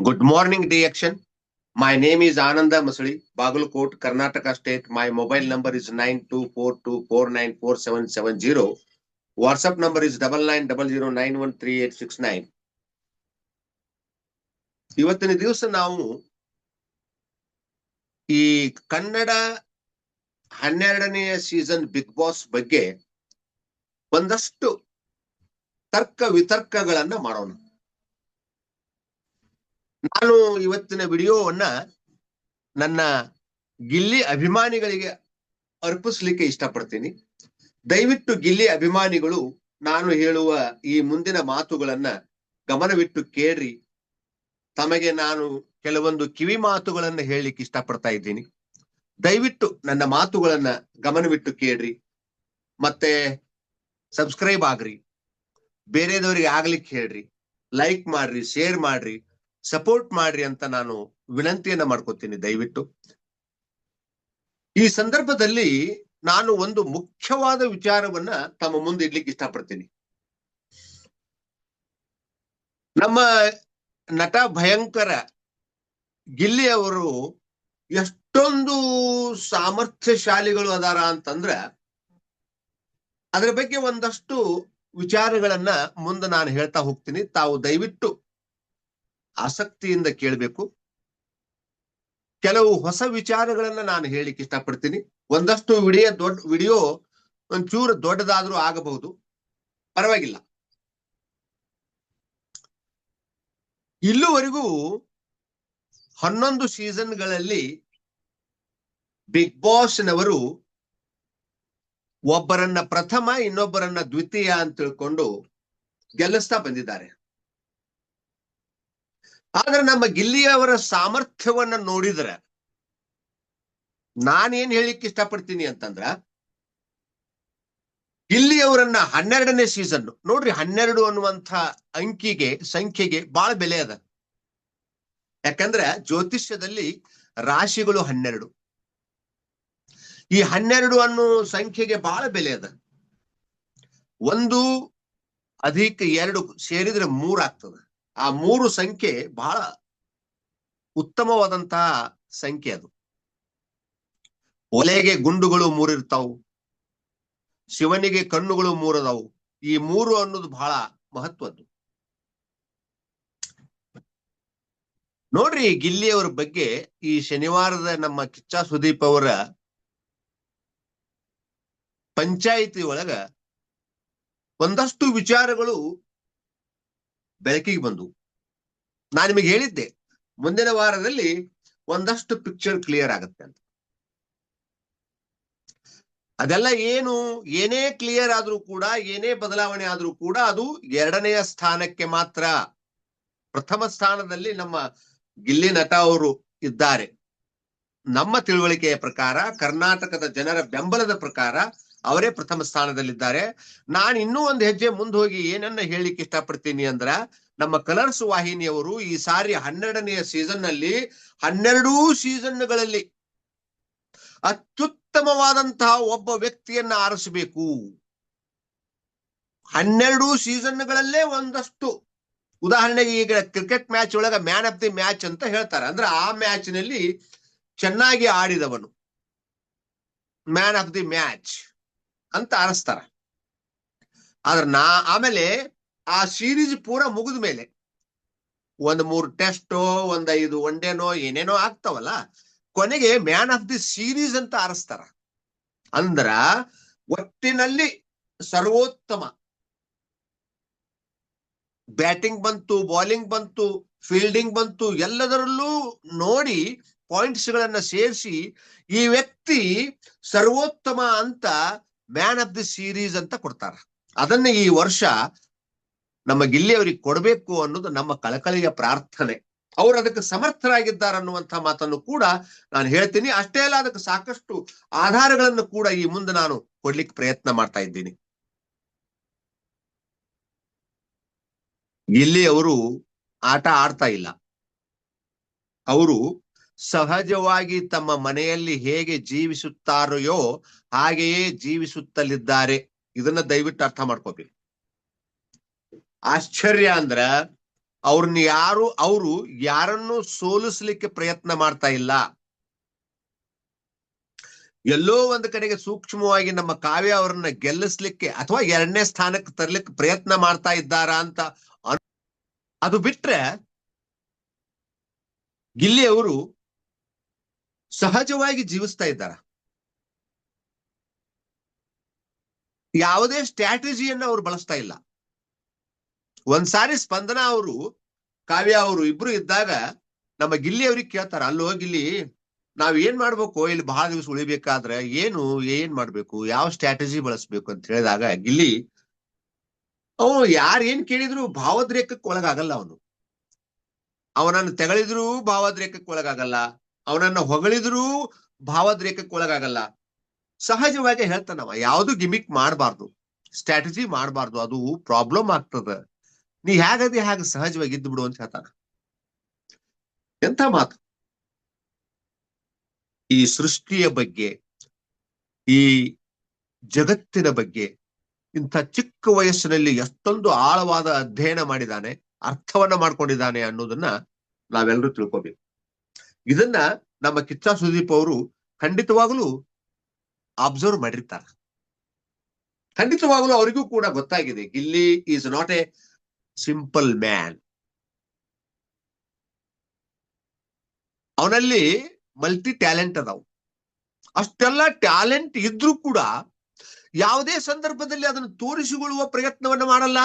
Good morning, DXN. My name is Ananda Masuli, Bagalkot, Karnataka State. My mobile number is nine two four two four nine four seven seven zero. WhatsApp number is double nine double zero nine one three eight six nine. ಇವತ್ತಿನ ದಿವಸ ನಾವು ಈ ಕನ್ನಡ ಹನ್ನೆರಡನೆಯ season big boss ಬಗ್ಗೆ ಒಂದಷ್ಟು ತರ್ಕ ವಿತರ್ಕಗಳನ್ನ ಮಾಡೋಣ ನಾನು ಇವತ್ತಿನ ವಿಡಿಯೋವನ್ನ ನನ್ನ ಗಿಲ್ಲಿ ಅಭಿಮಾನಿಗಳಿಗೆ ಅರ್ಪಿಸ್ಲಿಕ್ಕೆ ಇಷ್ಟಪಡ್ತೀನಿ. ದಯವಿಟ್ಟು ಗಿಲ್ಲಿ ಅಭಿಮಾನಿಗಳು ನಾನು ಹೇಳುವ ಈ ಮುಂದಿನ ಮಾತುಗಳನ್ನ ಗಮನವಿಟ್ಟು ಕೇಳ್ರಿ. ತಮಗೆ ನಾನು ಕೆಲವೊಂದು ಕಿವಿ ಮಾತುಗಳನ್ನ ಹೇಳಲಿಕ್ಕೆ ಇಷ್ಟಪಡ್ತಾ ಇದ್ದೀನಿ. ದಯವಿಟ್ಟು ನನ್ನ ಮಾತುಗಳನ್ನ ಗಮನವಿಟ್ಟು ಕೇಳ್ರಿ. ಮತ್ತೆ ಸಬ್ಸ್ಕ್ರೈಬ್ ಆಗ್ರಿ. ಬೇರೆದವರಿಗೆ ಆಗ್ಲಿಕ್ಕೆ ಹೇಳ್ರಿ. ಲೈಕ್ ಮಾಡ್ರಿ, ಶೇರ್ ಮಾಡ್ರಿ. ಸಪೋರ್ಟ್ ಮಾಡ್ರಿ ಅಂತ ನಾನು ವಿನಂತಿಯನ್ನ ಮಾಡ್ಕೋತೀನಿ, ದಯವಿಟ್ಟು. ಈ ಸಂದರ್ಭದಲ್ಲಿ ನಾನು ಒಂದು ಮುಖ್ಯವಾದ ವಿಚಾರವನ್ನ ತಮ್ಮ ಮುಂದೆ ಇಡ್ಲಿಕ್ಕೆ ಇಷ್ಟಪಡ್ತೀನಿ. ನಮ್ಮ ನಟ ಭಯಂಕರ ಗಿಲ್ಲಿ ಅವರು ಎಷ್ಟೊಂದು ಸಾಮರ್ಥ್ಯಶಾಲಿಗಳು ಅದಾರ ಅಂತಂದ್ರ ಅದ್ರ ಬಗ್ಗೆ ಒಂದಷ್ಟು ವಿಚಾರಗಳನ್ನ ಮುಂದೆ ನಾನು ಹೇಳ್ತಾ ಹೋಗ್ತೀನಿ. ತಾವು ದಯವಿಟ್ಟು ಆಸಕ್ತಿಯಿಂದ ಕೇಳಬೇಕು. ಕೆಲವು ಹೊಸ ವಿಚಾರಗಳನ್ನ ನಾನು ಹೇಳಿಕ್ಕೆ ಇಷ್ಟಪಡ್ತೀನಿ. ಒಂದಷ್ಟು ವಿಡಿಯೋ ದೊಡ್ಡ, ವಿಡಿಯೋ ಒಂಚೂರು ದೊಡ್ಡದಾದ್ರೂ ಆಗಬಹುದು. ಪರವಾಗಿಲ್ಲ. ಇಲ್ಲಿವರೆಗೂ ಹನ್ನೊಂದು ಸೀಸನ್ಗಳಲ್ಲಿ ಬಿಗ್ ಬಾಸ್ನವರು ಒಬ್ಬರನ್ನ ಪ್ರಥಮ, ಇನ್ನೊಬ್ಬರನ್ನ ದ್ವಿತೀಯ ಅಂತ ತಿಳ್ಕೊಂಡು ಗೆಲ್ಲಿಸ್ತಾ ಬಂದಿದ್ದಾರೆ. ಆದ್ರೆ ನಮ್ಮ ಗಿಲ್ಲಿಯವರ ಸಾಮರ್ಥ್ಯವನ್ನ ನೋಡಿದ್ರೆ ನಾನೇನ್ ಹೇಳಿಕ್ ಇಷ್ಟಪಡ್ತೀನಿ ಅಂತಂದ್ರ ಗಿಲ್ಲಿಯವರನ್ನ ಹನ್ನೆರಡನೇ ಸೀಸನ್ ನೋಡ್ರಿ ಹನ್ನೆರಡು ಅನ್ನುವಂಥ ಅಂಕಿಗೆ, ಸಂಖ್ಯೆಗೆ ಬಹಳ ಬೆಲೆ ಅದ. ಯಾಕಂದ್ರೆ ಜ್ಯೋತಿಷ್ಯದಲ್ಲಿ ರಾಶಿಗಳು ಹನ್ನೆರಡು. ಈ ಹನ್ನೆರಡು ಅನ್ನೋ ಸಂಖ್ಯೆಗೆ ಬಹಳ ಬೆಲೆ ಅದ. ಒಂದು ಅಧಿಕ ಎರಡು ಸೇರಿದ್ರೆ ಮೂರ್ ಆಗ್ತದ. ಆ ಮೂರು ಸಂಖ್ಯೆ ಬಹಳ ಉತ್ತಮವಾದಂತಹ ಸಂಖ್ಯೆ ಅದು. ಒಲೆಗೆ ಗುಂಡುಗಳು ಮೂರಿರ್ತಾವು, ಶಿವನಿಗೆ ಕಣ್ಣುಗಳು ಮೂರದವು, ಈ ಮೂರು ಅನ್ನೋದು ಬಹಳ ಮಹತ್ವದ್ದು. ನೋಡ್ರಿ ಗಿಲ್ಲಿಯವರ ಬಗ್ಗೆ ಈ ಶನಿವಾರದ ನಮ್ಮ ಕಿಚ್ಚ ಸುದೀಪ್ ಅವರ ಪಂಚಾಯಿತಿ ಒಳಗ ಒಂದಷ್ಟು ವಿಚಾರಗಳು ಬೆಳಕಿಗೆ ಬಂದವು ನಾನು ನಿಮಗೆ ಹೇಳಿದ್ದೆ, ಮುಂದಿನ ವಾರದಲ್ಲಿ ಒಂದಷ್ಟು ಪಿಕ್ಚರ್ ಕ್ಲಿಯರ್ ಆಗುತ್ತೆ ಅಂತ. ಅದೆಲ್ಲ ಏನು, ಏನೇ ಕ್ಲಿಯರ್ ಆದ್ರೂ ಕೂಡ, ಏನೇ ಬದಲಾವಣೆ ಆದ್ರೂ ಕೂಡ ಅದು ಎರಡನೆಯ ಸ್ಥಾನಕ್ಕೆ ಮಾತ್ರ. ಪ್ರಥಮ ಸ್ಥಾನದಲ್ಲಿ ನಮ್ಮ ಗಿಲ್ಲಿ ನಟ ಅವರು ಇದ್ದಾರೆ. ನಮ್ಮ ತಿಳುವಳಿಕೆಯ ಪ್ರಕಾರ, ಕರ್ನಾಟಕದ ಜನರ ಬೆಂಬಲದ ಪ್ರಕಾರ ಅವರೇ ಪ್ರಥಮ ಸ್ಥಾನದಲ್ಲಿದ್ದಾರೆ. ನಾನು ಇನ್ನೂ ಒಂದು ಹೆಜ್ಜೆ ಮುಂದೆ ಹೋಗಿ ಏನನ್ನ ಹೇಳಲಿಕ್ಕೆ ಇಷ್ಟಪಡ್ತೀನಿ ಅಂದ್ರ, ನಮ್ಮ ಕಲರ್ಸ್ ವಾಹಿನಿಯವರು ಈ ಸಾರಿ ಹನ್ನೆರಡನೆಯ ಸೀಸನ್ನಲ್ಲಿ ಹನ್ನೆರಡೂ ಸೀಸನ್ಗಳಲ್ಲಿ ಅತ್ಯುತ್ತಮವಾದಂತಹ ಒಬ್ಬ ವ್ಯಕ್ತಿಯನ್ನ ಆರಿಸಬೇಕು. ಹನ್ನೆರಡು ಸೀಸನ್ಗಳಲ್ಲೇ ಒಂದಷ್ಟು. ಉದಾಹರಣೆಗೆ ಈಗ ಕ್ರಿಕೆಟ್ ಮ್ಯಾಚ್ ಒಳಗ ಮ್ಯಾನ್ ಆಫ್ ದಿ ಮ್ಯಾಚ್ ಅಂತ ಹೇಳ್ತಾರೆ. ಅಂದ್ರೆ ಆ ಮ್ಯಾಚ್ನಲ್ಲಿ ಚೆನ್ನಾಗಿ ಆಡಿದವನು. Man of the match. ಅಂತ ಆರಿಸ್ತಾರ. ಆದ್ರೆ ನಾ, ಆಮೇಲೆ ಆ ಸೀರೀಸ್ ಪೂರ ಮುಗಿದ ಮೇಲೆ ಒಂದ್ ಮೂರ್ ಟೆಸ್ಟೋ ಒಂದ್ ಐದು ಒನ್ಡೇನೋ ಏನೇನೋ ಆಗ್ತಾವಲ್ಲ, ಕೊನೆಗೆ ಮ್ಯಾನ್ ಆಫ್ ದಿ ಸೀರೀಸ್ ಅಂತ ಆರಿಸ್ತಾರ. ಅಂದ್ರ ಒಟ್ಟಿನಲ್ಲಿ ಸರ್ವೋತ್ತಮ. ಬ್ಯಾಟಿಂಗ್ ಬಂತು, ಬಾಲಿಂಗ್ ಬಂತು ಫೀಲ್ಡಿಂಗ್ ಬಂತು, ಎಲ್ಲದರಲ್ಲೂ ನೋಡಿ ಪಾಯಿಂಟ್ಸ್ ಗಳನ್ನ ಸೇರಿಸಿ ಈ ವ್ಯಕ್ತಿ ಸರ್ವೋತ್ತಮ ಅಂತ ಮ್ಯಾನ್ ಆಫ್ ದಿ ಸೀರೀಸ್ ಅಂತ ಕೊಡ್ತಾರ. ಅದನ್ನ ಈ ವರ್ಷ ನಮ್ಮ ಗಿಲ್ಲಿಯವರಿಗೆ ಕೊಡಬೇಕು ಅನ್ನೋದು ನಮ್ಮ ಕಳಕಳಿಯ ಪ್ರಾರ್ಥನೆ. ಅವರು ಅದಕ್ಕೆ ಸಮರ್ಥರಾಗಿದ್ದಾರೆ ಅನ್ನುವಂಥ ಮಾತನ್ನು ಕೂಡ ನಾನು ಹೇಳ್ತೀನಿ. ಅಷ್ಟೇ ಅಲ್ಲ, ಅದಕ್ಕೆ ಸಾಕಷ್ಟು ಆಧಾರಗಳನ್ನು ಕೂಡ ಈ ಮುಂದೆ ನಾನು ಕೊಡ್ಲಿಕ್ಕೆ ಪ್ರಯತ್ನ ಮಾಡ್ತಾ ಇದ್ದೀನಿ. ಗಿಲ್ಲಿ ಅವರು ಆಟ ಆಡ್ತಾ ಇಲ್ಲ. ಅವರು ಸಹಜವಾಗಿ ತಮ್ಮ ಮನೆಯಲ್ಲಿ ಹೇಗೆ ಜೀವಿಸುತ್ತಾರೆಯೋ ಹಾಗೆಯೇ ಜೀವಿಸುತ್ತಲಿದ್ದಾರೆ. ಇದನ್ನ ದಯವಿಟ್ಟು ಅರ್ಥ ಮಾಡ್ಕೋಬೇಕು ಆಶ್ಚರ್ಯ ಅಂದ್ರ ಅವ್ರನ್ನ ಯಾರು, ಅವರು ಯಾರನ್ನು ಸೋಲಿಸ್ಲಿಕ್ಕೆ ಪ್ರಯತ್ನ ಮಾಡ್ತಾ ಇಲ್ಲ. ಎಲ್ಲೋ ಒಂದು ಕಡೆಗೆ ಸೂಕ್ಷ್ಮವಾಗಿ ನಮ್ಮ ಕಾವ್ಯ ಅವರನ್ನ ಗೆಲ್ಲಿಸ್ಲಿಕ್ಕೆ ಅಥವಾ ಎರಡನೇ ಸ್ಥಾನಕ್ಕೆ ತರ್ಲಿಕ್ಕೆ ಪ್ರಯತ್ನ ಮಾಡ್ತಾ ಇದ್ದಾರ ಅಂತ ಅದು ಬಿಟ್ರೆ ಗಿಲ್ಲಿ ಅವರು ಸಹಜವಾಗಿ ಜೀವಿಸ್ತಾ ಇದ್ದಾರ. ಯಾವುದೇ ಸ್ಟ್ರಾಟಜಿಯನ್ನ ಅವ್ರು ಬಳಸ್ತಾ ಇಲ್ಲ. ಒಂದ್ಸಾರಿ ಸ್ಪಂದನ ಅವರು, ಕಾವ್ಯ ಅವರು ಇಬ್ರು ಇದ್ದಾಗ ನಮ್ಮ ಗಿಲ್ಲಿ ಅವ್ರಿಗೆ ಕೇಳ್ತಾರ, ಅಲ್ಲೋ ಗಿಲ್ಲಿ, ನಾವ್ ಏನ್ ಮಾಡ್ಬೇಕು? ಇಲ್ಲಿ ಬಹಳ ದಿವಸ ಉಳಿಬೇಕಾದ್ರೆ ಏನು, ಏನ್ ಮಾಡ್ಬೇಕು? ಯಾವ ಸ್ಟ್ರಾಟಜಿ ಬಳಸ್ಬೇಕು? ಅಂತ ಹೇಳಿದಾಗ ಗಿಲ್ಲಿ, ಅವನು ಯಾರು ಏನ್ ಕೇಳಿದ್ರು ಭಾವೋದ್ರೇಕಕ್ಕೆ ಒಳಗಾಗಲ್ಲ ಅವನು. ಅವನನ್ನು ತೆಗಳಿದ್ರು ಭಾವೋದ್ರೇಕಕ್ಕೆ ಒಳಗಾಗಲ್ಲ. ಅವನನ್ನ ಹೊಗಳಿದ್ರೂ ಭಾವದ್ರೇಕಕ್ಕೆ ಒಳಗಾಗಲ್ಲ. ಸಹಜವಾಗಿ ಹೇಳ್ತಾನವ ಯಾವುದು ಗಿಮಿಕ್ ಮಾಡಬಾರ್ದು ಸ್ಟ್ರಾಟಜಿ ಮಾಡಬಾರ್ದು, ಅದು ಪ್ರಾಬ್ಲಮ್ ಆಗ್ತದ. ನೀ ಹೇಗದಿ ಹಾಗೆ ಸಹಜವಾಗಿ ಇದ್ದು ಬಿಡು ಅಂತ ಹೇಳ್ತಾನ. ಎಂಥ ಮಾತು? ಈ ಸೃಷ್ಟಿಯ ಬಗ್ಗೆ, ಈ ಜಗತ್ತಿನ ಬಗ್ಗೆ, ಇಂಥ ಚಿಕ್ಕ ವಯಸ್ಸಿನಲ್ಲಿ ಎಷ್ಟೊಂದು ಆಳವಾದ ಅಧ್ಯಯನ ಮಾಡಿದಾನೆ ಅರ್ಥವನ್ನ ಮಾಡ್ಕೊಂಡಿದ್ದಾನೆ ಅನ್ನೋದನ್ನ ನಾವೆಲ್ಲರೂ ತಿಳ್ಕೊಬೇಕು. ಇದನ್ನ ನಮ್ಮ ಕಿಚ್ಚಾ ಸುದೀಪ್ ಅವರು ಖಂಡಿತವಾಗಲೂ ಅಬ್ಸರ್ವ್ ಮಾಡಿರ್ತಾರೆ. ಖಂಡಿತವಾಗಲೂ ಅವರಿಗೂ ಕೂಡ ಗೊತ್ತಾಗಿದೆ, Gilli is not a simple man ಅವನಲ್ಲಿ ಮಲ್ಟಿ ಟ್ಯಾಲೆಂಟ್ ಅದಾವ. ಅಷ್ಟೆಲ್ಲ ಟ್ಯಾಲೆಂಟ್ ಇದ್ರೂ ಕೂಡ ಯಾವುದೇ ಸಂದರ್ಭದಲ್ಲಿ ಅದನ್ನು ತೋರಿಸಿಕೊಳ್ಳುವ ಪ್ರಯತ್ನವನ್ನು ಮಾಡಲ್ಲ.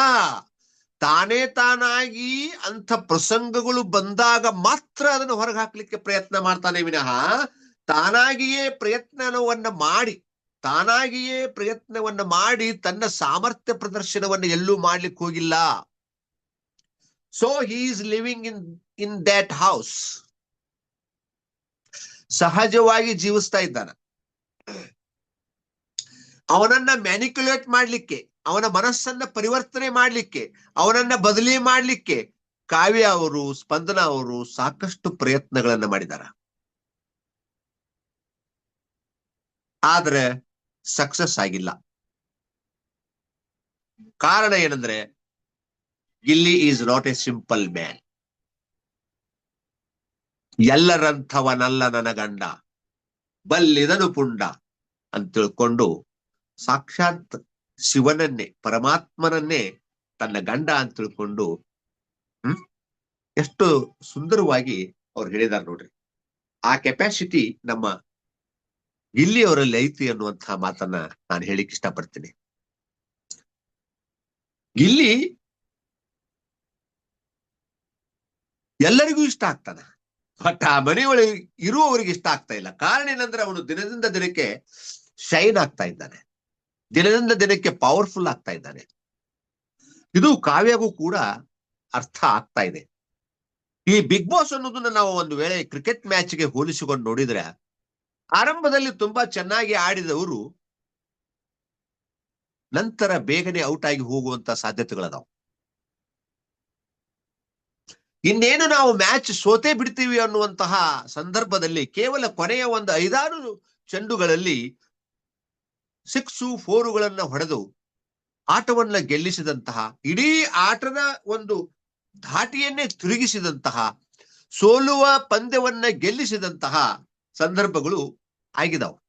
ತಾನೇ ತಾನಾಗಿ ಅಂಥ ಪ್ರಸಂಗಗಳು ಬಂದಾಗ ಮಾತ್ರ ಅದನ್ನು ಹೊರಗೆ ಹಾಕ್ಲಿಕ್ಕೆ ಪ್ರಯತ್ನ ಮಾಡ್ತಾನೆ ವಿನಃ ತಾನಾಗಿಯೇ ಪ್ರಯತ್ನವನ್ನ ಮಾಡಿ, ತಾನಾಗಿಯೇ ಪ್ರಯತ್ನವನ್ನ ಮಾಡಿ ತನ್ನ ಸಾಮರ್ಥ್ಯ ಪ್ರದರ್ಶನವನ್ನು ಎಲ್ಲೂ ಮಾಡ್ಲಿಕ್ಕೆ ಹೋಗಿಲ್ಲ. So he is living in in that house ಸಹಜವಾಗಿ ಜೀವಿಸ್ತಾ ಇದ್ದಾನ. ಅವನನ್ನ ಮ್ಯಾನಿಕ್ಯುಲೇಟ್ ಮಾಡ್ಲಿಕ್ಕೆ ಅವನ ಮನಸ್ಸನ್ನ ಪರಿವರ್ತನೆ ಮಾಡ್ಲಿಕ್ಕೆ, ಅವನನ್ನ ಬದಲಿ ಮಾಡ್ಲಿಕ್ಕೆ ಕಾವ್ಯ ಅವರು, ಸ್ಪಂದನ ಅವರು ಸಾಕಷ್ಟು ಪ್ರಯತ್ನಗಳನ್ನ ಮಾಡಿದಾರ. ಆದ್ರೆ ಸಕ್ಸಸ್ ಆಗಿಲ್ಲ. ಕಾರಣ ಏನಂದ್ರೆ, Gilli is not a simple man. ಎಲ್ಲರಂಥವನಲ್ಲ ನನ್ನ ಗಂಡ. ಬಲ್ಲಿದನು ಪುಂಡ ಅಂತ ತಿಳ್ಕೊಂಡು ಸಾಕ್ಷಾತ್ ಶಿವನನ್ನೇ, ಪರಮಾತ್ಮನನ್ನೇ ತನ್ನ ಗಂಡ ಅಂತ ತಿಳ್ಕೊಂಡು, ಹ್ಮ್, ಎಷ್ಟು ಸುಂದರವಾಗಿ ಅವ್ರು ಹೇಳಿದಾರೆ ನೋಡ್ರಿ. ಆ ಕೆಪಾಸಿಟಿ ನಮ್ಮ ಇಲ್ಲಿಯವರಲ್ಲಿ ಐತಿ ಅನ್ನುವಂತಹ ಮಾತನ್ನ ನಾನು ಹೇಳಿಕ್ ಇಷ್ಟಪಡ್ತೀನಿ. ಇಲ್ಲಿ ಎಲ್ಲರಿಗೂ ಇಷ್ಟ ಆಗ್ತಾನ. ಬಟ್ ಆ ಮನೆಯೊಳಗೆ ಇರುವವರಿಗೆ ಇಷ್ಟ ಆಗ್ತಾ ಇಲ್ಲ. ಕಾರಣ ಏನಂದ್ರೆ ಅವನು ದಿನದಿಂದ ದಿನಕ್ಕೆ ಶೈನ್ ಆಗ್ತಾ ಇದ್ದಾನೆ. ದಿನದಿಂದ ದಿನಕ್ಕೆ ಪವರ್ಫುಲ್ ಆಗ್ತಾ ಇದ್ದಾನೆ. ಇದು ಕಾವ್ಯಗೂ ಕೂಡ ಅರ್ಥ ಆಗ್ತಾ ಇದೆ. ಈ ಬಿಗ್ ಬಾಸ್ ಅನ್ನೋದನ್ನ ನಾವು ಒಂದು ವೇಳೆ ಕ್ರಿಕೆಟ್ ಮ್ಯಾಚ್ಗೆ ಹೋಲಿಸಿಕೊಂಡು ನೋಡಿದ್ರೆ, ಆರಂಭದಲ್ಲಿ ತುಂಬಾ ಚೆನ್ನಾಗಿ ಆಡಿದವರು ನಂತರ ಬೇಗನೆ ಔಟ್ ಆಗಿ ಹೋಗುವಂತ ಸಾಧ್ಯತೆಗಳದಾವ. ಇನ್ನೇನು ನಾವು ಮ್ಯಾಚ್ ಸೋತೆ ಬಿಡ್ತೀವಿ ಅನ್ನುವಂತಹ ಸಂದರ್ಭದಲ್ಲಿ ಕೇವಲ ಕೊನೆಯ ಒಂದು ಐದಾರು ಚೆಂಡುಗಳಲ್ಲಿ ಸಿಕ್ಸು ಫೋರುಗಳನ್ನ ಹೊಡೆದು ಆಟವನ್ನ ಗೆಲ್ಲಿಸಿದಂತಹ, ಇಡೀ ಆಟದ ಒಂದು ಧಾಟಿಯನ್ನೇ ತಿರುಗಿಸಿದಂತಹ, ಸೋಲುವ ಪಂದ್ಯವನ್ನ ಗೆಲ್ಲಿಸಿದಂತಹ ಸಂದರ್ಭಗಳು ಆಗಿದಾವ.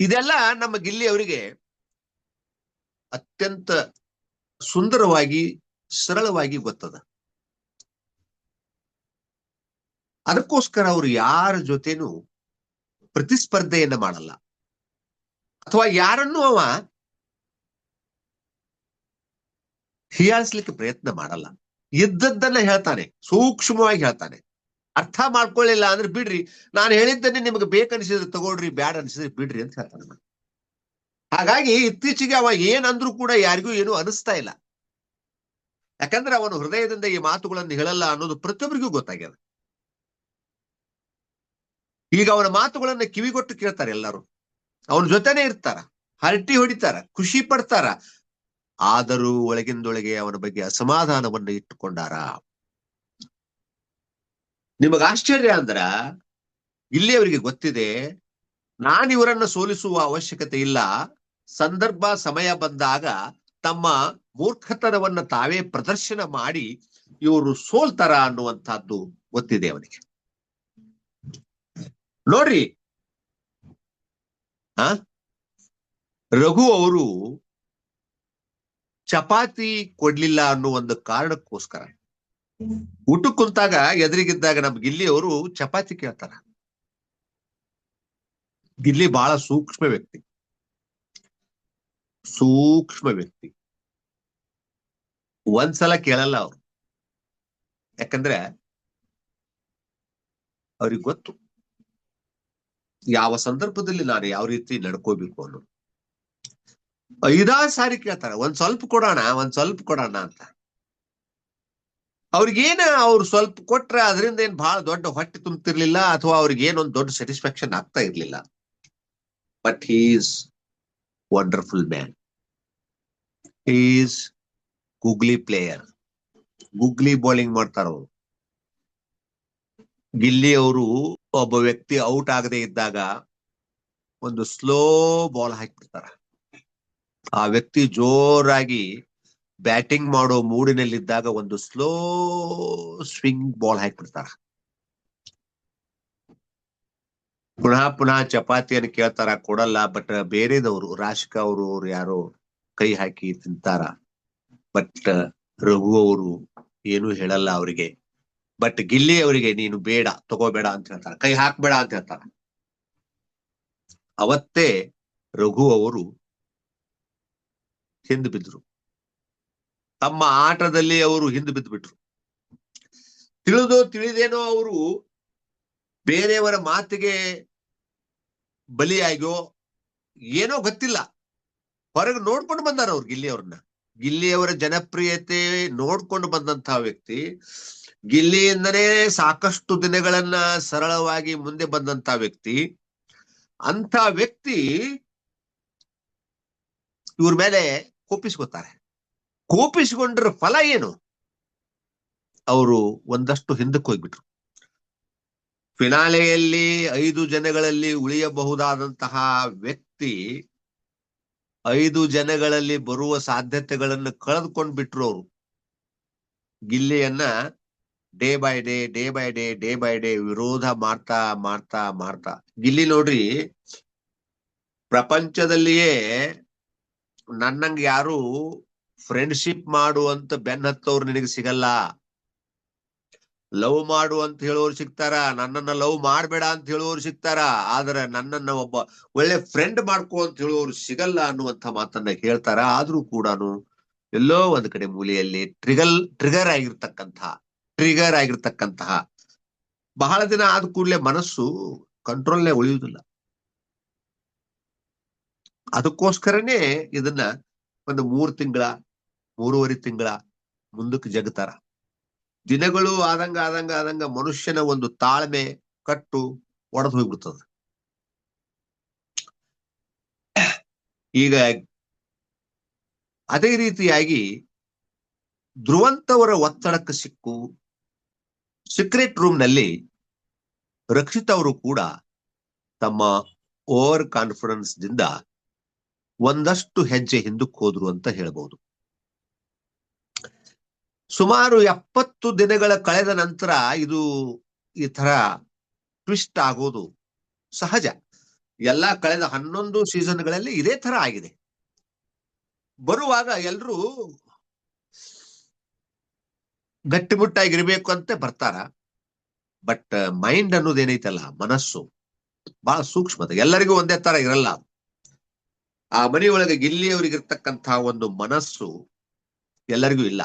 ಇದೆಲ್ಲ ನಮ್ಮ ಗಿಲ್ಲಿ ಅವರಿಗೆ ಅತ್ಯಂತ ಸುಂದರವಾಗಿ, ಸರಳವಾಗಿ ಗೊತ್ತದ. ಅದಕ್ಕೋಸ್ಕರ ಅವರು ಯಾರ ಜೊತೆನೂ ಪ್ರತಿಸ್ಪರ್ಧೆಯನ್ನ ಮಾಡಲ್ಲ. ಅಥವಾ ಯಾರನ್ನು ಅವ ಹೀಯಾಳಿಸ್ಲಿಕ್ಕೆ ಪ್ರಯತ್ನ ಮಾಡಲ್ಲ. ಇದ್ದದ್ದನ್ನ ಹೇಳ್ತಾನೆ, ಸೂಕ್ಷ್ಮವಾಗಿ ಹೇಳ್ತಾನೆ. ಅರ್ಥ ಮಾಡ್ಕೊಳ್ಳಿಲ್ಲ ಅಂದ್ರೆ ಬಿಡ್ರಿ. ನಾನು ಹೇಳಿದ್ದನ್ನೇ ನಿಮ್ಗೆ ಬೇಕನ್ಸಿದ್ರೆ ತಗೊಳ್ರಿ, ಬ್ಯಾಡ್ ಅನ್ಸಿದ್ರೆ ಬಿಡ್ರಿ ಅಂತ ಹೇಳ್ತಾನೆ ಹಾಗಾಗಿ ಇತ್ತೀಚೆಗೆ ಅವ ಏನಂದ್ರೂ ಕೂಡ ಯಾರಿಗೂ ಏನು ಅನಿಸ್ತಾ ಇಲ್ಲ. ಯಾಕಂದ್ರೆ ಅವನು ಹೃದಯದಿಂದ ಈ ಮಾತುಗಳನ್ನು ಹೇಳಲ್ಲ ಅನ್ನೋದು ಪ್ರತಿಯೊಬ್ಬರಿಗೂ ಗೊತ್ತಾಗ್ಯದ. ಈಗ ಅವನ ಮಾತುಗಳನ್ನ ಕಿವಿಗೊಟ್ಟು ಕೇಳ್ತಾರೆ ಎಲ್ಲರೂ. ಅವನ ಜೊತೆನೆ ಇರ್ತಾರ, ಹರಟಿ ಹೊಡಿತಾರ, ಖುಷಿ ಪಡ್ತಾರ. ಆದರೂ ಒಳಗಿಂದೊಳಗೆ ಅವನ ಬಗ್ಗೆ ಅಸಮಾಧಾನವನ್ನು ಇಟ್ಟುಕೊಂಡಾರ. ನಿಮಗ ಆಶ್ಚರ್ಯ ಅಂದ್ರ, ಇಲ್ಲಿ ಅವರಿಗೆ ಗೊತ್ತಿದೆ, ನಾನು ಸೋಲಿಸುವ ಅವಶ್ಯಕತೆ ಇಲ್ಲ, ಸಂದರ್ಭ ಸಮಯ ಬಂದಾಗ ತಮ್ಮ ಮೂರ್ಖತನವನ್ನ ತಾವೇ ಪ್ರದರ್ಶನ ಮಾಡಿ ಇವರು ಸೋಲ್ತಾರ ಅನ್ನುವಂತಹದ್ದು ಗೊತ್ತಿದೆ ಅವನಿಗೆ. ನೋಡ್ರಿ ಆ? ರಘು ಅವರು ಚಪಾತಿ ಕೊಡ್ಲಿಲ್ಲ ಅನ್ನೋ ಒಂದು ಕಾರಣಕ್ಕೋಸ್ಕರ ಊಟ ಕುಂತಾಗ ಎದುರಿಗಿದ್ದಾಗ ನಮ್ ಗಿಲ್ಲಿ ಅವರು ಚಪಾತಿ ಕೇಳ್ತಾರ. ಗಿಲ್ಲಿ ಬಹಳ ಸೂಕ್ಷ್ಮ ವ್ಯಕ್ತಿ. ಸೂಕ್ಷ್ಮ ವ್ಯಕ್ತಿ. ಒಂದ್ಸಲ ಕೇಳಲ್ಲ ಅವ್ರು. ಯಾಕಂದ್ರೆ ಅವ್ರಿಗೆ ಗೊತ್ತು. ಯಾವ ಸಂದರ್ಭದಲ್ಲಿ ನಾನು ಯಾವ ರೀತಿ ನಡ್ಕೋಬೇಕು ಅನ್ನೋದು. ಐದಾರು ಸಾರಿ ಕೇಳ್ತಾರ, ಒಂದ್ ಸ್ವಲ್ಪ ಕೊಡೋಣ, ಒಂದ್ ಸ್ವಲ್ಪ ಕೊಡೋಣ ಅಂತ. ಅವ್ರಿಗೇನ ಅವ್ರು ಸ್ವಲ್ಪ ಕೊಟ್ರೆ ಅದರಿಂದ ಏನ್ ಬಹಳ ದೊಡ್ಡ ಹೊಟ್ಟೆ ತುಂಬ್ತಿರ್ಲಿಲ್ಲ ಅಥವಾ ಅವ್ರಿಗೆ ಏನೊಂದ್ ದೊಡ್ಡ ಸ್ಯಾಟಿಸ್ಫ್ಯಾಕ್ಷನ್ ಆಗ್ತಾ ಇರ್ಲಿಲ್ಲ. But he's wonderful man is googly player googly bowling ಮಾಡ್ತಾರ ಅವರು. ಗಿಲ್ಲಿ ಅವರು ಒಬ್ಬ ವ್ಯಕ್ತಿ ಔಟ್ ಆಗದೆ ಇದ್ದಾಗ ಒಂದು ಸ್ಲೋ ಬಾಲ್ ಹಾಕ್ಬಿಡ್ತಾರ. ಆ ವ್ಯಕ್ತಿ ಜೋರಾಗಿ ಬ್ಯಾಟಿಂಗ್ ಮಾಡೋ ಮೂಡಿನಲ್ಲಿದ್ದಾಗ ಒಂದು ಸ್ಲೋ ಸ್ವಿಂಗ್ ಬಾಲ್ ಹಾಕ್ಬಿಡ್ತಾರ. ಪುನಃ ಪುನಃ ಚಪಾತಿಯನ್ನು ಕೇಳ್ತಾರ? ಕೊಡಲ್ಲ, ಬಟ್ ಬೇರೆದವರು ರಾಶಿಕ ಅವರು, ಅವ್ರು ಯಾರೋ ಕೈ ಹಾಕಿ ತಿಂತಾರ? ಬಟ್ ರಘು ಅವರು ಏನು ಹೇಳಲ್ಲ ಅವರಿಗೆ. ಬಟ್ ಗಿಲ್ಲಿ ಅವರಿಗೆ ನೀನು ಬೇಡ, ತಗೋಬೇಡ ಅಂತ ಹೇಳ್ತಾರೆ. ಕೈ ಹಾಕ್ಬೇಡ ಅಂತ ಹೇಳ್ತಾರ. ಅವತ್ತೇ ರಘು ಅವರು ಹಿಂದ್ ಬಿದ್ರು ತಮ್ಮ ಆಟದಲ್ಲಿ ಅವರು ಹಿಂದ್ ಬಿದ್ದು ಬಿಟ್ರು ತಿಳಿದೋ ತಿಳಿದೇನೋ ಅವರು ಬೇರೆಯವರ ಮಾತಿಗೆ ಬಲಿಯಾಗ್ಯೋ ಏನೋ ಗೊತ್ತಿಲ್ಲ. ಹೊರಗೆ ನೋಡ್ಕೊಂಡು ಬಂದಾರ ಅವ್ರು ಗಿಲ್ಲಿ ಅವ್ರನ್ನ ಗಿಲ್ಲಿಯವರ ಜನಪ್ರಿಯತೆ ನೋಡ್ಕೊಂಡು ಬಂದಂತಹ ವ್ಯಕ್ತಿ ಗಿಲ್ಲಿಯಿಂದನೇ ಸಾಕಷ್ಟು ದಿನಗಳನ್ನ ಸರಳವಾಗಿ ಮುಂದೆ ಬಂದಂತ ವ್ಯಕ್ತಿ. ಅಂತ ವ್ಯಕ್ತಿ ಇವ್ರ ಮೇಲೆ ಕೋಪಿಸ್ಕೊತಾರೆ. ಕೋಪಿಸ್ಕೊಂಡ್ರ ಫಲ ಏನು? ಅವರು ಒಂದಷ್ಟು ಹಿಂದಕ್ಕೆ ಹೋಗ್ಬಿಟ್ರು. ಫಿನಾಲೆಯಲ್ಲಿ ಐದು ಜನಗಳಲ್ಲಿ ಉಳಿಯಬಹುದಾದಂತಹ ವ್ಯಕ್ತಿ ಐದು ಜನಗಳಲ್ಲಿ ಬರುವ ಸಾಧ್ಯತೆಗಳನ್ನು ಕಳೆದುಕೊಂಡ್ ಬಿಟ್ರು ಅವರು ಗಿಲ್ಲಿಯನ್ನ day by day day by day day by day ವಿರೋಧ ಮಾಡ್ತಾ ಮಾಡ್ತಾ ಮಾಡ್ತಾ. ಗಿಲ್ಲಿ ನೋಡ್ರಿ, ಪ್ರಪಂಚದಲ್ಲಿಯೇ ನನ್ನಂಗ್ ಯಾರು ಫ್ರೆಂಡ್ಶಿಪ್ ಮಾಡುವಂತ ಬೆನ್ ಹತ್ತವ್ರು ನಿನಗೆ ಸಿಗಲ್ಲ. ಲವ್ ಮಾಡು ಅಂತ ಹೇಳೋರು ಸಿಗ್ತಾರ? ನನ್ನನ್ನ ಲವ್ ಮಾಡಬೇಡ ಅಂತ ಹೇಳೋರು ಸಿಗ್ತಾರ? ಆದ್ರೆ ನನ್ನನ್ನ ಒಬ್ಬ ಒಳ್ಳೆ ಫ್ರೆಂಡ್ ಮಾಡ್ಕೋ ಅಂತ ಹೇಳೋರು ಸಿಗಲ್ಲ ಅನ್ನುವಂತ ಮಾತನ್ನ ಹೇಳ್ತಾರ? ಆದ್ರೂ ಕೂಡ ಎಲ್ಲೋ ಒಂದ್ ಕಡೆ ಮೂಲೆಯಲ್ಲಿ ಟ್ರಿಗಲ್ ಟ್ರಿಗರ್ ಆಗಿರ್ತಕ್ಕಂತಹ ಟ್ರಿಗರ್ ಆಗಿರ್ತಕ್ಕಂತಹ ಬಹಳ ದಿನ ಆದ ಕೂಡಲೇ ಮನಸ್ಸು ಕಂಟ್ರೋಲ್ನೇ ಉಳಿಯುವುದಿಲ್ಲ. ಅದಕ್ಕೋಸ್ಕರನೇ ಇದನ್ನ ಒಂದು ಮೂರು ತಿಂಗಳ, ಮೂರುವರೆ ತಿಂಗಳ ಮುಂದಕ್ಕೆ ಜಗತಾರ. ದಿನಗಳು ಆದಂಗ ಆದಂಗ ಆದಂಗ ಮನುಷ್ಯನ ಒಂದು ತಾಳ್ಮೆ ಕಟ್ಟು ಒಡೆದು ಹೋಗ್ಬಿಡ್ತದ. ಈಗ ಅದೇ ರೀತಿಯಾಗಿ ಧ್ರುವಂತವರ ಒತ್ತಡಕ್ಕೆ ಸಿಕ್ಕು ಸೀಕ್ರೆಟ್ ರೂಮ್ನಲ್ಲಿ ರಕ್ಷಿತ್ ಅವರು ಕೂಡ ತಮ್ಮ ಓವರ್ ಕಾನ್ಫಿಡೆನ್ಸ್ ದಿಂದ ಒಂದಷ್ಟು ಹೆಜ್ಜೆ ಹಿಂದಕ್ಕೆ ಹೋದ್ರು ಅಂತ ಹೇಳ್ಬಹುದು ಸುಮಾರು ಎಪ್ಪತ್ತು ದಿನಗಳ ಕಳೆದ ನಂತರ ಇದು ಈ ತರ ಟ್ವಿಸ್ಟ್ ಆಗೋದು ಸಹಜ. ಎಲ್ಲಾ ಕಳೆದ ಹನ್ನೊಂದು ಸೀಸನ್ಗಳಲ್ಲಿ ಇದೇ ತರ ಆಗಿದೆ. ಬರುವಾಗ ಎಲ್ರೂ ಗಟ್ಟಿಮುಟ್ಟಾಗಿರ್ಬೇಕು ಅಂತ ಬರ್ತಾರ. ಬಟ್ ಮೈಂಡ್ ಅನ್ನೋದೇನೈತಲ್ಲ ಮನಸ್ಸು ಬಹಳ ಸೂಕ್ಷ್ಮತೆ ಎಲ್ಲರಿಗೂ ಒಂದೇ ತರ ಇರಲ್ಲ. ಆ ಮನೆಯೊಳಗೆ ಗಿಲ್ಲಿಯವರಿಗಿರ್ತಕ್ಕಂತಹ ಒಂದು ಮನಸ್ಸು ಎಲ್ಲರಿಗೂ ಇಲ್ಲ.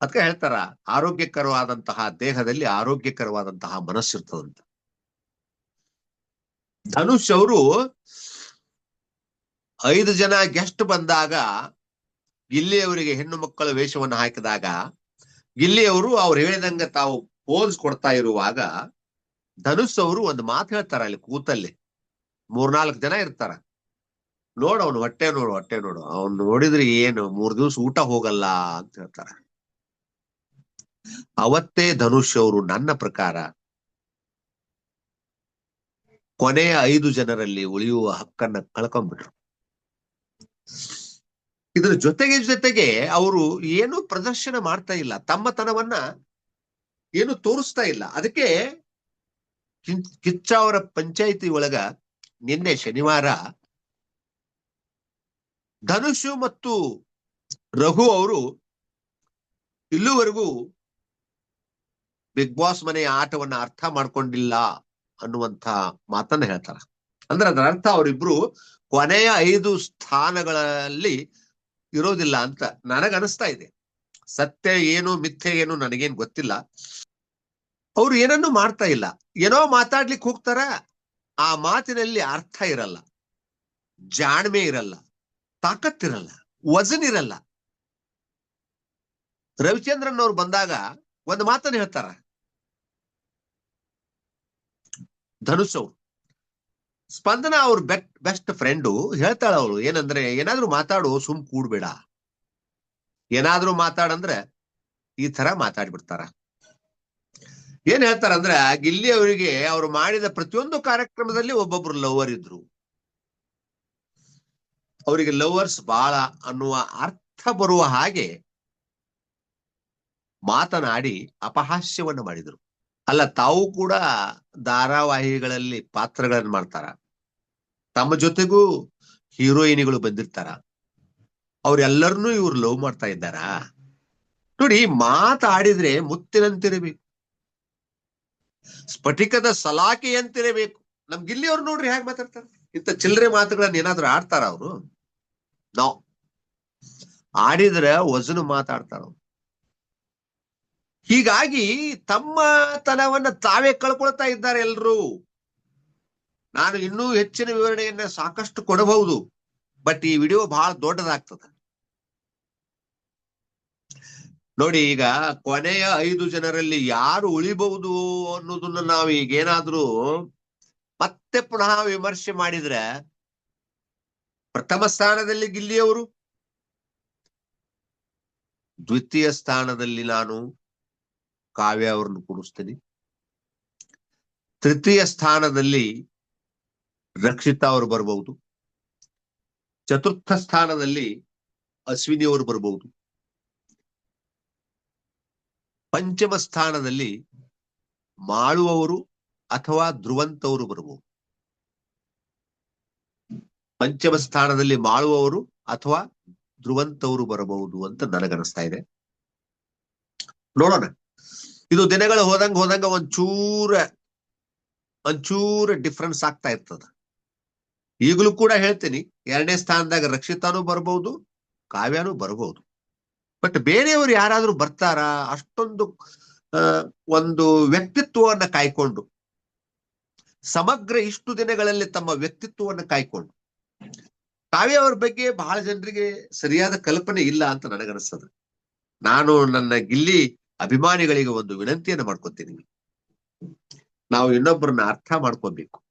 ಅದಕ್ಕೆ ಹೇಳ್ತಾರ, ಆರೋಗ್ಯಕರವಾದಂತಹ ದೇಹದಲ್ಲಿ ಆರೋಗ್ಯಕರವಾದಂತಹ ಮನಸ್ಸಿರ್ತದಂತ. ಧನುಷ್ ಅವರು ಐದು ಜನ ಗೆಸ್ಟ್ ಬಂದಾಗ, ಗಿಲ್ಲಿಯವರಿಗೆ ಹೆಣ್ಣು ಮಕ್ಕಳ ವೇಷವನ್ನು ಹಾಕಿದಾಗ, ಗಿಲ್ಲಿಯವರು ಅವ್ರು ಹೇಳಿದಂಗ ತಾವು ಪೋಸ್ ಕೊಡ್ತಾ ಇರುವಾಗ, ಧನುಷ್ ಅವರು ಒಂದು ಮಾತು ಹೇಳ್ತಾರ ಅಲ್ಲಿ ಕೂತಲ್ಲಿ. ಮೂರ್ನಾಲ್ಕು ಜನ ಇರ್ತಾರ. ನೋಡು ಅವನು ಹೊಟ್ಟೆ ನೋಡು ಹೊಟ್ಟೆ ನೋಡು. ಅವ್ನು ನೋಡಿದ್ರೆ ಏನು, ಮೂರ್ ದಿವ್ಸ ಊಟ ಹೋಗಲ್ಲ ಅಂತ ಹೇಳ್ತಾರ. ಅವತ್ತೇ ಧನುಷ್ ಅವರು ನನ್ನ ಪ್ರಕಾರ ಕೊನೆಯ ಐದು ಜನರಲ್ಲಿ ಉಳಿಯುವ ಹಕ್ಕನ್ನ ಕಳ್ಕೊಂಡ್ಬಿಟ್ರು. ಇದ್ರ ಜೊತೆಗೆ ಜೊತೆಗೆ ಅವರು ಏನು ಪ್ರದರ್ಶನ ಮಾಡ್ತಾ ಇಲ್ಲ. ತಮ್ಮತನವನ್ನ ಏನು ತೋರಿಸ್ತಾ ಇಲ್ಲ. ಅದಕ್ಕೆ ಕಿಚ್ಚ ಅವರ ಪಂಚಾಯಿತಿ ಒಳಗ ನಿನ್ನೆ ಶನಿವಾರ ಧನುಷು ಮತ್ತು ರಘು ಅವರು ಇಲ್ಲಿವರೆಗೂ ಬಿಗ್ ಬಾಸ್ ಮನೆಯ ಆಟವನ್ನ ಅರ್ಥ ಮಾಡ್ಕೊಂಡಿಲ್ಲ ಅನ್ನುವಂತ ಮಾತನ್ನ ಹೇಳ್ತಾರ. ಅಂದ್ರೆ ಅದರ ಅರ್ಥ ಅವರಿಬ್ರು ಕೊನೆಯ ಐದು ಸ್ಥಾನಗಳಲ್ಲಿ ಇರೋದಿಲ್ಲ ಅಂತ ನನಗನಿಸ್ತಾ ಇದೆ. ಸತ್ಯ ಏನು, ಮಿಥ್ಯೆ ಏನು ನನಗೇನ್ ಗೊತ್ತಿಲ್ಲ. ಅವ್ರು ಏನನ್ನು ಮಾಡ್ತಾ ಇಲ್ಲ. ಏನೋ ಮಾತಾಡ್ಲಿಕ್ಕೆ ಹೋಗ್ತಾರ, ಆ ಮಾತಿನಲ್ಲಿ ಅರ್ಥ ಇರಲ್ಲ. ಜಾಣ್ಮೆ ಇರಲ್ಲ. ತಾಕತ್ತಿರಲ್ಲ. ವಜನ್ ಇರಲ್ಲ. ರವಿಚಂದ್ರನ್ ಅವ್ರು ಬಂದಾಗ ಒಂದು ಮಾತನ್ನು ಹೇಳ್ತಾರ. ಧನುಷ್ ಅವ್ರು ಸ್ಪಂದನ ಅವ್ರ ಬೆಟ್ ಬೆಸ್ಟ್ ಫ್ರೆಂಡು ಹೇಳ್ತಾಳ ಅವಳು, ಏನಂದ್ರೆ, ಏನಾದ್ರೂ ಮಾತಾಡು, ಸುಮ್ ಕೂಡ್ಬೇಡ. ಏನಾದ್ರೂ ಮಾತಾಡಂದ್ರೆ, ಈ ತರ ಮಾತಾಡ್ಬಿಡ್ತಾರ. ಏನ್ ಹೇಳ್ತಾರಂದ್ರ ಗಿಲ್ಲಿ ಅವರಿಗೆ ಅವ್ರು ಮಾಡಿದ ಪ್ರತಿಯೊಂದು ಕಾರ್ಯಕ್ರಮದಲ್ಲಿ ಒಬ್ಬೊಬ್ರು ಲವರ್ ಇದ್ರು. ಅವರಿಗೆ ಲವರ್ಸ್ ಬಾಳ ಅನ್ನುವ ಅರ್ಥ ಬರುವ ಹಾಗೆ ಮಾತನಾಡಿ ಅಪಹಾಸ್ಯವನ್ನ ಮಾಡಿದ್ರು. ಅಲ್ಲ, ತಾವು ಕೂಡ ಧಾರಾವಾಹಿಗಳಲ್ಲಿ ಪಾತ್ರಗಳನ್ನ ಮಾಡ್ತಾರ. ತಮ್ಮ ಜೊತೆಗೂ ಹೀರೋಯಿನಿಗಳು ಬಂದಿರ್ತಾರ. ಅವ್ರೆಲ್ಲರನ್ನೂ ಇವ್ರು ಲವ್ ಮಾಡ್ತಾ ಇದ್ದಾರ? ನೋಡಿ, ಮಾತಾಡಿದ್ರೆ ಮುತ್ತಿನಂತಿರಬೇಕು. ಸ್ಫಟಿಕದ ಸಲಾಕೆಯಂತಿರಬೇಕು ನಮ್ಗಿಲ್ಲಿ ಅವ್ರು ನೋಡ್ರಿ ಹೇಗೆ ಮಾತಾಡ್ತಾರೆ. ಇಂಥ ಚಿಲ್ಲರೆ ಮಾತುಗಳನ್ನ ಏನಾದ್ರು ಆಡ್ತಾರ ಅವರು? ನಾವು. ಆಡಿದ್ರೆ ವಜನ್ ಮಾತಾಡ್ತಾರ ಅವ್ರು. ಹೀಗಾಗಿ ತಮ್ಮ ತನವನ್ನ ತಾವೇ ಕಳ್ಕೊಳ್ತಾ ಇದ್ದಾರೆ ಎಲ್ರು. ನಾನು ಇನ್ನೂ ಹೆಚ್ಚಿನ ವಿವರಣೆಯನ್ನ ಸಾಕಷ್ಟು ಕೊಡಬಹುದು, ಬಟ್ ಈ ವಿಡಿಯೋ ಬಹಳ ದೊಡ್ಡದಾಗ್ತದ. ನೋಡಿ, ಈಗ ಕೊನೆಯ ಐದು ಜನರಲ್ಲಿ ಯಾರು ಉಳಿಬಹುದು ಅನ್ನೋದನ್ನ ನಾವು ಈಗ ಏನಾದ್ರೂ ಮತ್ತೆ ಪುನಃ ವಿಮರ್ಶೆ ಮಾಡಿದ್ರೆ ಪ್ರಥಮ ಸ್ಥಾನದಲ್ಲಿ ಗಿಲ್ಲಿಯವರು ದ್ವಿತೀಯ ಸ್ಥಾನದಲ್ಲಿ ನಾನು ಕಾವ್ಯ ಅವರನ್ನು ಕೂಡಿಸ್ತೀನಿ. ತೃತೀಯ ಸ್ಥಾನದಲ್ಲಿ ರಕ್ಷಿತಾ ಅವರು ಬರಬಹುದು. ಚತುರ್ಥ ಸ್ಥಾನದಲ್ಲಿ ಅಶ್ವಿನಿ ಅವರು ಬರಬಹುದು. ಪಂಚಮ ಸ್ಥಾನದಲ್ಲಿ ಮಾಳುವವರು ಅಥವಾ ಧ್ರುವಂತವರು ಬರಬಹುದು. ಪಂಚಮ ಸ್ಥಾನದಲ್ಲಿ ಮಾಳುವವರು ಅಥವಾ ಧ್ರುವಂತವರು ಬರಬಹುದು ಅಂತ ನನಗನಿಸ್ತಾ ಇದೆ. ನೋಡೋಣ. ಇದು ದಿನಗಳು ಹೋದಂಗ ಹೋದಂಗ ಒಂಚೂರ ಒಂಚೂರ ಡಿಫ್ರೆನ್ಸ್ ಆಗ್ತಾ ಇರ್ತದ. ಈಗಲೂ ಕೂಡ ಹೇಳ್ತೀನಿ ಎರಡನೇ ಸ್ಥಾನದಾಗ ರಕ್ಷಿತಾನು ಬರಬಹುದು ಕಾವ್ಯಾನು ಬರಬಹುದು ಬಟ್ ಬೇರೆಯವರು ಯಾರಾದ್ರೂ ಬರ್ತಾರ? ಅಷ್ಟೊಂದು ಒಂದು ವ್ಯಕ್ತಿತ್ವವನ್ನ ಕಾಯ್ಕೊಂಡು. ಸಮಗ್ರ ಇಷ್ಟು ದಿನಗಳಲ್ಲಿ ತಮ್ಮ ವ್ಯಕ್ತಿತ್ವವನ್ನ ಕಾಯ್ಕೊಂಡು. ಕಾವ್ಯ ಅವ್ರ ಬಗ್ಗೆ ಬಹಳ ಜನರಿಗೆ ಸರಿಯಾದ ಕಲ್ಪನೆ ಇಲ್ಲ ಅಂತ ನನಗನ್ನಿಸ್ತದೆ. ನಾನು ನನ್ನ ಗಿಲ್ಲಿ ಅಭಿಮಾನಿಗಳಿಗೆ ಒಂದು ವಿನಂತಿಯನ್ನು ಮಾಡ್ಕೊತೀನಿ. ನಾವು ಇನ್ನೊಬ್ಬರನ್ನ ಅರ್ಥ ಮಾಡ್ಕೋಬೇಕು.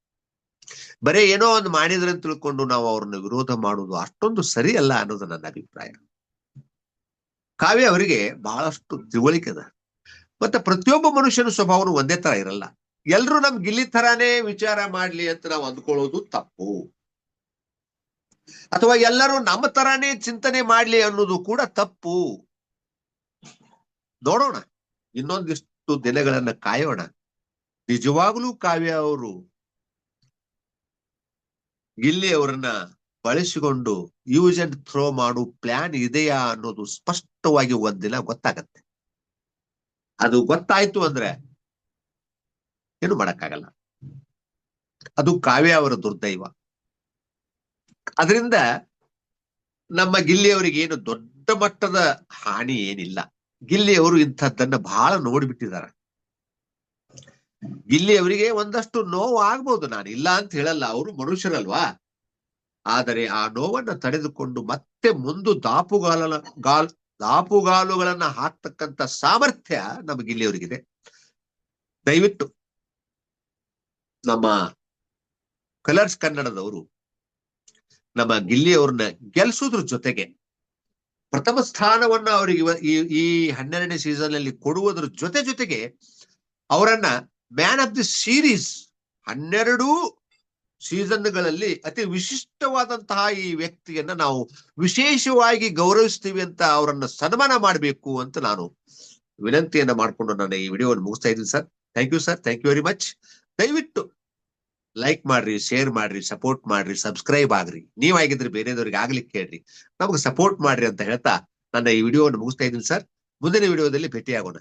ಬರೇ ಏನೋ ಒಂದು ಮಾಡಿದ್ರೆ ಅಂತ ತಿಳ್ಕೊಂಡು ನಾವು ಅವ್ರನ್ನ ವಿರೋಧ ಮಾಡುವುದು ಅಷ್ಟೊಂದು ಸರಿ ಅಲ್ಲ ಅನ್ನೋದು ನನ್ನ ಅಭಿಪ್ರಾಯ. ಕಾವ್ಯ ಅವರಿಗೆ ಬಹಳಷ್ಟು ತಿಳುವಳಿಕೆ ಅದ ಮತ್ತೆ ಪ್ರತಿಯೊಬ್ಬ ಮನುಷ್ಯನ ಸ್ವಭಾವನು ಒಂದೇ ತರ ಇರಲ್ಲ. ಎಲ್ರು ನಮ್ ಗಿಲ್ಲಿ ತರಾನೇ ವಿಚಾರ ಮಾಡ್ಲಿ ಅಂತ ನಾವು ಅಂದ್ಕೊಳ್ಳೋದು ತಪ್ಪು. ಅಥವಾ ಎಲ್ಲರೂ ನಮ್ಮ ತರಾನೇ ಚಿಂತನೆ ಮಾಡ್ಲಿ ಅನ್ನೋದು ಕೂಡ ತಪ್ಪು. ನೋಡೋಣ. ಇನ್ನೊಂದಿಷ್ಟು ದಿನಗಳನ್ನ ಕಾಯೋಣ. ನಿಜವಾಗ್ಲೂ ಕಾವ್ಯ ಅವರು ಗಿಲ್ಲಿ ಅವರನ್ನ ಬಳಸಿಕೊಂಡು ಯೂಸ್ ಅಂಡ್ ಥ್ರೋ ಮಾಡು ಪ್ಲಾನ್ ಇದೆಯಾ ಅನ್ನೋದು ಸ್ಪಷ್ಟವಾಗಿ ಒಂದಿನ ಗೊತ್ತಾಗತ್ತೆ. ಅದು ಗೊತ್ತಾಯ್ತು ಅಂದ್ರೆ ಏನು ಮಾಡಕ್ಕಾಗಲ್ಲ. ಅದು ಕಾವ್ಯ ಅವರ ದುರ್ದೈವ. ಅದರಿಂದ ನಮ್ಮ ಗಿಲ್ಲಿಯವರಿಗೆ ಏನು ದೊಡ್ಡ ಮಟ್ಟದ ಹಾನಿ ಏನಿಲ್ಲ. ಗಿಲ್ಲಿ ಅವರು ಇಂಥದ್ದನ್ನ ಬಹಳ ನೋಡಿಬಿಟ್ಟಿದ್ದಾರೆ. ಗಿಲ್ಲಿ ಅವರಿಗೆ ಒಂದಷ್ಟು ನೋವು ಆಗ್ಬೋದು ನಾನು, ಇಲ್ಲ ಅಂತ ಹೇಳಲ್ಲ, ಅವರು ಮನುಷ್ಯರಲ್ವಾ? ಆದರೆ ಆ ನೋವನ್ನ ತಡೆದುಕೊಂಡು ಮತ್ತೆ ಮುಂದು ದಾಪುಗಾಲ ಗಾಲ್, ದಾಪುಗಾಲುಗಳನ್ನ ಹಾಕ್ತಕ್ಕಂತ ಸಾಮರ್ಥ್ಯ ನಮ್ಮ ಗಿಲ್ಲಿಯವರಿಗಿದೆ. ದಯವಿಟ್ಟು ನಮ್ಮ ಕಲರ್ಸ್ ಕನ್ನಡದವರು, ನಮ್ಮ ಗಿಲ್ಲಿಯವ್ರನ್ನ ಗೆಲ್ಸೋದ್ರ ಜೊತೆಗೆ ಪ್ರಥಮ ಸ್ಥಾನವನ್ನ ಅವರಿಗೆ ಈ ಈ ಹನ್ನೆರಡನೇ ಸೀಸನ್ ಅಲ್ಲಿ ಕೊಡುವುದರ ಜೊತೆ ಜೊತೆಗೆ ಅವರನ್ನ ಮ್ಯಾನ್ ಆಫ್ ದಿ ಸೀರೀಸ್ ಹನ್ನೆರಡು ಸೀಸನ್ಗಳಲ್ಲಿ ಅತಿ ವಿಶಿಷ್ಟವಾದಂತಹ ಈ ವ್ಯಕ್ತಿಯನ್ನ ನಾವು ವಿಶೇಷವಾಗಿ ಗೌರವಿಸ್ತೀವಿ ಅಂತ ಅವರನ್ನ ಸನ್ಮಾನ ಮಾಡಬೇಕು ಅಂತ ನಾನು ವಿನಂತಿಯನ್ನ ಮಾಡಿಕೊಂಡು ನಾನು ಈ ವಿಡಿಯೋವನ್ನು ಮುಗಿಸ್ತಾ ಇದ್ದೀನಿ sir. Thank you sir thank you very much ದಯವಿಟ್ಟು ಲೈಕ್ ಮಾಡ್ರಿ ಶೇರ್ ಮಾಡ್ರಿ ಸಪೋರ್ಟ್ ಮಾಡ್ರಿ ಸಬ್ಸ್ಕ್ರೈಬ್ ಆಗ್ರಿ. ನೀವಾಗಿದ್ರೆ ಬೇರೆದವ್ರಿಗೆ ಆಗ್ಲಿಕ್ಕೆ ಹೇಳ್ರಿ ನಮಗೆ ಸಪೋರ್ಟ್ ಮಾಡ್ರಿ ಅಂತ ಹೇಳ್ತಾ ನನ್ನ ಈ ವಿಡಿಯೋವನ್ನು ಮುಗಿಸ್ತಾ ಇದ್ದೀನಿ ಸರ್ ಮುಂದಿನ ವಿಡಿಯೋದಲ್ಲಿ ಭೇಟಿಯಾಗೋಣ.